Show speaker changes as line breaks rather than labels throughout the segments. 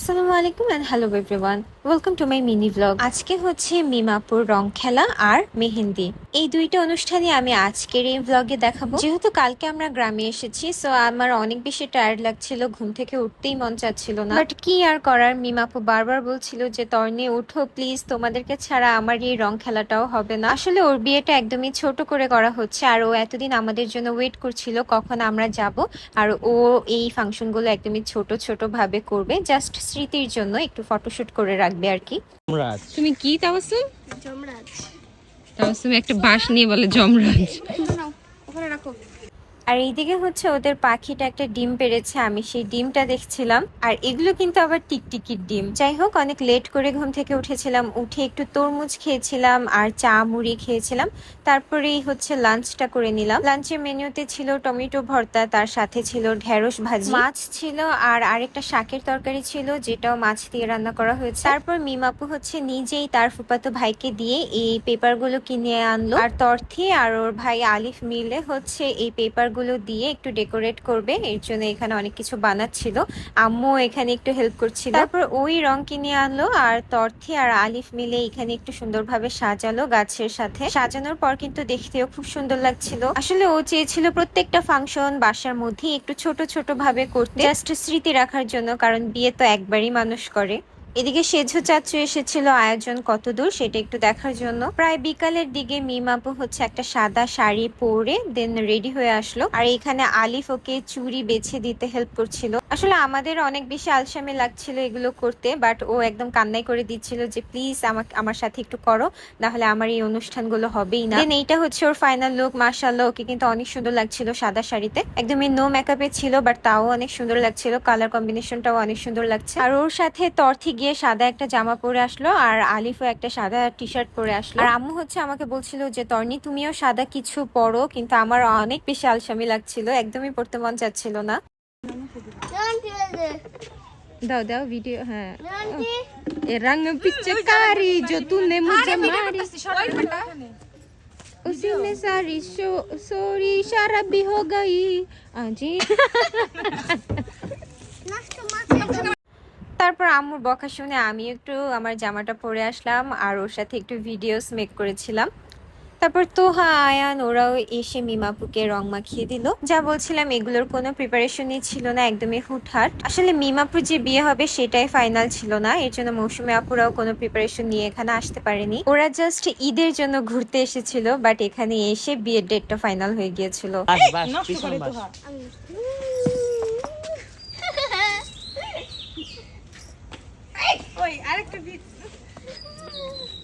আসসালামু আলাইকুম and hello everyone welcome to my mini blog আজকে হচ্ছে মিমাপুর রং খেলা আর মেহেন্দি। এই দুইটা অনুষ্ঠানই আমি আজকের এই ব্লগে দেখাবো। যেহেতু কালকে আমরা গ্রামে এসেছি সো আমার অনেক বেশি টায়ার্ড লাগছিল, ঘুম থেকে উঠতেই মন চাচ্ছিল না। বাট কি আর করার, মিমাপু বারবার বলছিল যে তর্নি উঠো প্লিজ তোমাদেরকে ছাড়া আমার এই রং খেলাটাও হবে না। আসলে ওর বিয়েটা একদমই ছোট করে করা হচ্ছে, আর ও এতদিন আমাদের জন্য ওয়েট করছিল, কখন আমরা যাব, আর ও এই ফাংশনগুলো একদমই ছোট ছোট ভাবে করবে জাস্ট স্মৃতির জন্য একটু ফটোশুট করে রাখবে আর কি।
তুমি কি তাবাসুম
জমরাজ
তাবাসুম একটা বাঁশ নিয়ে বলে
জমরাজ ওখানে রাখো।
আর এইদিকে হচ্ছে ওদের পাখিটা একটা ডিম পেড়েছে, আমি সেই ডিমটা দেখছিলাম। আর এগুলো কিন্তু আবার টিকটিকির ডিম। যাই হোক, অনেক লেট করে ঘুম থেকে উঠেছিলাম, উঠে একটু তরমুজ খেয়েছিলাম আর চা মুড়ি খেয়েছিলাম। তারপরেই হচ্ছে লাঞ্চটা করে নিলাম। লাঞ্চের মেনুতে ছিল টমেটো ভর্তা, তার সাথে ছিল ঢেঁড়স ভাজি। মাছ ছিল আর আরেকটা শাকের তরকারি ছিল, যেটাও মাছ দিয়ে রান্না করা হয়েছে। তারপর মিমাপু হচ্ছে নিজেই তার ফুপাতো ভাইকে দিয়ে এই পেপারগুলো কিনে আনলো। আর তর্থি আর ওর ভাই আলিফ মিলে হচ্ছে এই পেপারগুলো দিয়ে একটু ডেকোরেট করবে, এর জন্য এখানে অনেক কিছু বানাচ্ছিল। আম্মু এখানে একটু হেল্প করছিল। তারপর ওই রং কিনে আনলো আর তর্থি আর আলিফ মিলে এখানে একটু সুন্দরভাবে সাজালো গাছের সাথে। সাজানোর পর কিন্তু দেখতেও খুব সুন্দর লাগছিল। আসলে ও চেয়েছিল প্রত্যেকটা ফাংশন বাসার মধ্যেই একটু ছোট ছোট ভাবে করতে, জাস্ট স্মৃতি রাখার জন্য, কারণ বিয়ে তো একবারই মানুষ করে। এদিকে সেজ চাচু এসেছিল আয়োজন কতদূর সেটা একটু দেখার জন্য। প্রায় বিকালের দিকে মিমাপু হচ্ছে একটা সাদা শাড়ি পরে দেন রেডি হয়ে আসলো। আর এখানে আলিফ ওকে চুরি বেছে দিতে হেল্প করছিল। আসলে আমাদের অনেক বেশি আলসামি লাগছিল এগুলো করতে বাট ও একদম কান্নাই করে দিচ্ছিল যে, প্লিজ আমাকে, আমার সাথে একটু করো না হলে আমার এই অনুষ্ঠানগুলো হবেই না। দেন এইটা হচ্ছে ওর ফাইনাল লুক মার্শাল্লাহ ওকে কিন্তু অনেক সুন্দর লাগছিল সাদা শাড়িতে। একদমই নো মেকআপে ছিল বাট তাও অনেক সুন্দর লাগছিল কালার কম্বিনেশনটাও অনেক সুন্দর লাগছে। আর ওর সাথে তর্থি গিয়ে সাদা একটা জামা পরে আসলো, আর আলিফও একটা সাদা টি শার্ট পরে আসলো। আর আম্মু হচ্ছে আমাকে বলছিল যে, তর্নি, তুমিও সাদা কিছু পরো, কিন্তু আমার অনেক বেশি আলসামি লাগছিল, একদমই পড়তে মন চাচ্ছিল না।
দাও দাও ভিডিও হ্যাঁ
জানতি
ए रंग पिचकारी जो तूने मुझे मारी उसी ने सारी शो सोरी शराबी हो गई आजी
নষ্ট মাছ
তারপর আম্মুর বকা শুনে আমি একটু আমার জামাটা পরে আসলাম আর ওর সাথে একটু ভিডিওস মেক করেছিলাম তারপর তোহা আয়ান ওরাও এসে মিমাপুকে রং মাখিয়ে দিল। যা বলছিলাম এগুলোর কোনো প্রিপারেশনই ছিল না একদমই হুটহাট। আসলে মিমাপুর যে বিয়ে হবে সেটাই ফাইনাল ছিল না এর জন্য মৌসুমী আপুরাও কোনো প্রিপারেশন নিয়ে এখানে আসতে পারেনি। ওরা জাস্ট ঈদের জন্য ঘুরতে এসেছিল বাট এখানে এসে বিয়ের ডেটটা ফাইনাল হয়ে গিয়েছিল।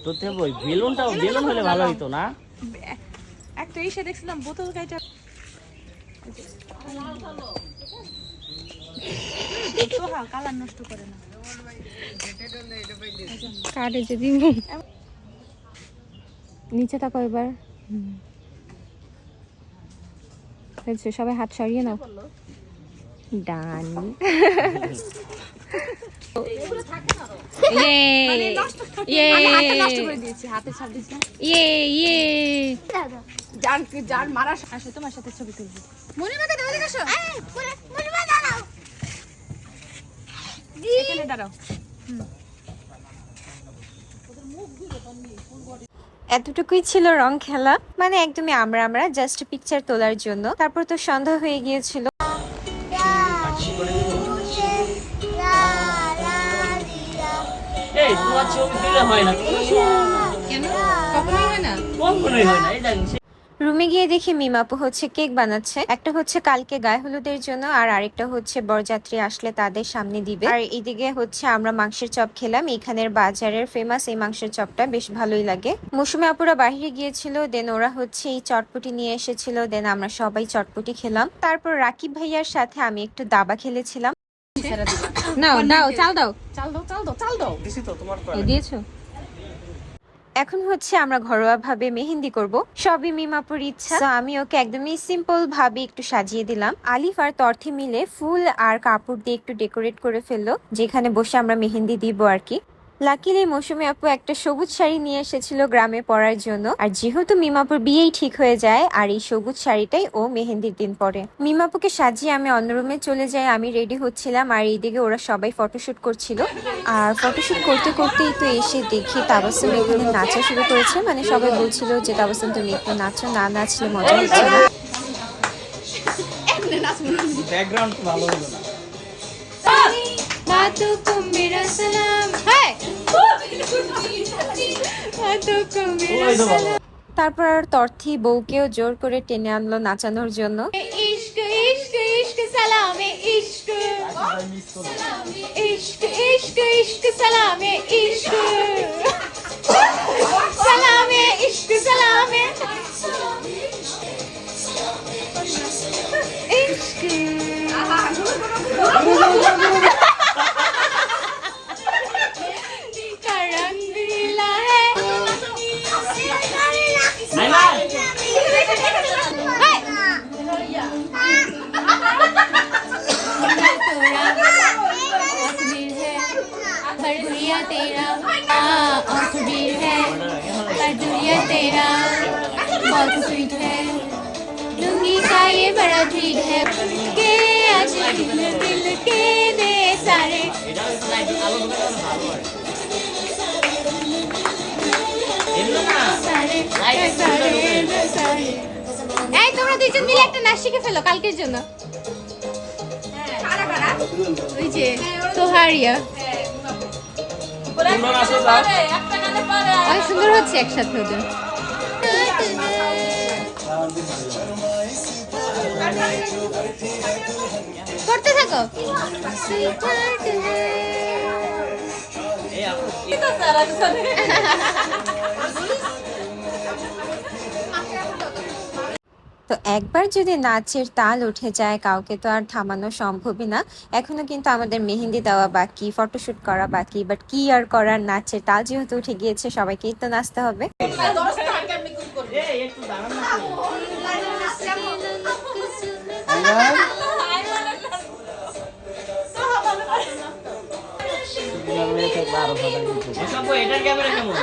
তো বই বেলুনটাও বেলুন হলে ভালো হইতো না?
একটা ইসে দেখছিলাম বোতল সোহা কালার নষ্ট করে না।
কাটে যদি নিচে তাকো এবার। সবাই হাত সরিয়ে নাও। ডান। ইয়ে ইয়ে ইয়ে ইয়ে
যার মারা আসে তোমার সাথে ছবি তুলবো। মনে মাকে দেওয়া দেখো এখানে দাঁড়াও।
এতটুকুই ছিল রং খেলা। মানে একদমই আমরা আমরা জাস্ট পিকচার তোলার জন্য। তারপর তো সন্ধ্যা হয়ে গিয়েছিল।
এই তোমার দিলে হয় না।
কেন? কখনোই হয় না?
কখনোই হয় না এটা
রুমে গিয়ে দেখি মিমাপু হচ্ছে কেক বানাচ্ছে। একটা হচ্ছে কালকে গায়ে হলুদের জন্য আর আরেকটা হচ্ছে বরযাত্রী আসলে তাদের সামনে দিবে। আর এদিকে হচ্ছে আমরা মাংসের চপ খেলাম। এখানের বাজারের ফেমাস এই মাংসের চপটা বেশ ভালোই লাগে। মৌসুমী আপুরা বাহিরে গিয়েছিল দেন ওরা হচ্ছে এই চটপটি নিয়ে এসেছিল দেন আমরা সবাই চটপটি খেলাম। তারপর রাকিব ভাইয়ার সাথে আমি একটু দাবা খেলেছিলাম।
নাও দাও চাল দাও।
চাল দাও চাল দাও চাল দাও।
দিছি তো তোমার
দিয়েছ?
এখন হচ্ছে আমরা ঘরোয়া ভাবে মেহেন্দি করব। সবই মিমাপুর ইচ্ছা। তো আমি ওকে একদমই সিম্পল ভাবে একটু সাজিয়ে দিলাম। আলিফ আর তর্থি মিলে ফুল আর কাপড় দিয়ে একটু ডেকোরেট করে ফেলল যেখানে বসে আমরা মেহেন্দি দিব আর কি। লাকিলি মৌসুমী আপু একটা সবুজ শাড়ি নিয়ে এসেছিল গ্রামে পরার জন্য। আর যেহেতু মিমাপুর বিয়েই ঠিক হয়ে যায় আর এই সবুজ শাড়িটাই ও মেহেন্দির দিন পরে। মিমাপুকে সাজিয়ে আমি অন্য রুমে চলে যাই আমি রেডি হচ্ছিলাম আর এইদিকে ওরা সবাই ফটোশুট করছিল। আর ফটোশুট করতে করতেই তো এসে দেখি তাবাসুম এখানে নাচা শুরু করেছে। মানে সবাই বলছিল যে তাবাসুম তুমি একটু নাচো না নাচলে মজা হচ্ছে না।
ব্যাকগ্রাউন্ড ভালো হলো না।
তারপর তর্থি বউকেও জোর করে টেনে আনলো নাচানোর জন্য।
সালামে बहुत स्वीट है लुंगी का ये बड़ा ट्रीट है के आज दिल दिल के दे सारे
এটা একটু লাইট আলো ঢোকালে ভালো হয় এমনি না
सारे
Light
सारे सारे এই তোমরা দুইজন মিলে একটা নাচ শিখে ফেলো কালকের জন্য ওই যে তোহারিয়া
সুন্দর আছে যাও
অনেক সুন্দর হচ্ছে একসাথে ওদের করতে থাকো।
এই আপু
তো একবার যদি নাচের তাল উঠে যায় কাউকে তো আর থামানো সম্ভবই না এখনও কিন্তু আমাদের মেহেন্দি দেওয়া বাকি ফটোশুট করা বাকি বাট কি আর করার নাচের তাল যেহেতু উঠে গিয়েছে সবাইকেই তো নাচতে হবে
এই একটু দাঁড়ান না তো। এসব বই, এটার ক্যামেরা কেমন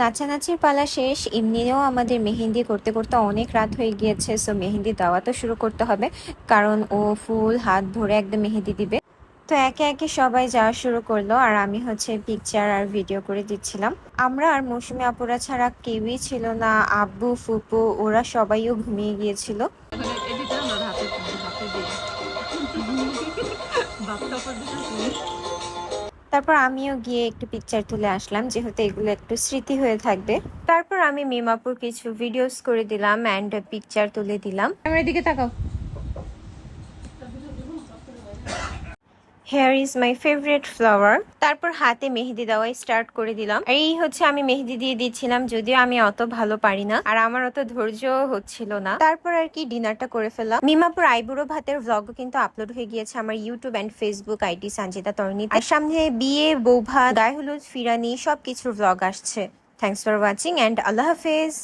নাচানাচির পালা শেষ এমনিও আমাদের মেহেন্দি করতে করতে অনেক রাত হয়ে গিয়েছে সো মেহেন্দি দেওয়া তো শুরু করতে হবে, কারণ ও ফুল হাত ভরে একদম মেহেন্দি দিবে। তো একে একে সবাই যাওয়া শুরু করল, আর আমি হচ্ছে পিকচার আর ভিডিও করে দিচ্ছিলাম। আমরা আর মৌসুমী আপুরা ছাড়া কেউই ছিল না, আব্বু, ফুপু, ওরা সবাইও ঘুমিয়ে গিয়েছিল। তারপর আমিও গিয়ে একটু পিকচার তুলে আসলাম, যেহেতু এগুলো একটু স্মৃতি হয়ে থাকবে। তারপর আমি মিমাপুর কিছু ভিডিওস করে দিলাম অ্যান্ড পিকচার তুলে দিলাম।
আমার দিকে তাকাও।
Here is my favourite flower তারপর হাতে মেহেদি দেওয়া স্টার্ট করে দিলাম। আর এই হচ্ছে আমি মেহেদি দিয়ে দিচ্ছিলাম, যদিও আমি অত ভালো পারি না, আর আমার অত ধৈর্য হচ্ছিল না। তারপর আর কি ডিনারটা করে ফেললাম। মিমাপুর আইবুড়ো ভাতের ভ্লগও কিন্তু আপলোড হয়ে গিয়েছে আমার YouTube and Facebook ID Sanjita Tarani. আর সামনে বিয়ে, বৌভাত, গায়ে হলুদ, ফিরানি, সবকিছুর ভ্লগ আসছে। থ্যাংকস ফর ওয়াচিং অ্যান্ড আল্লাহ হাফেজ।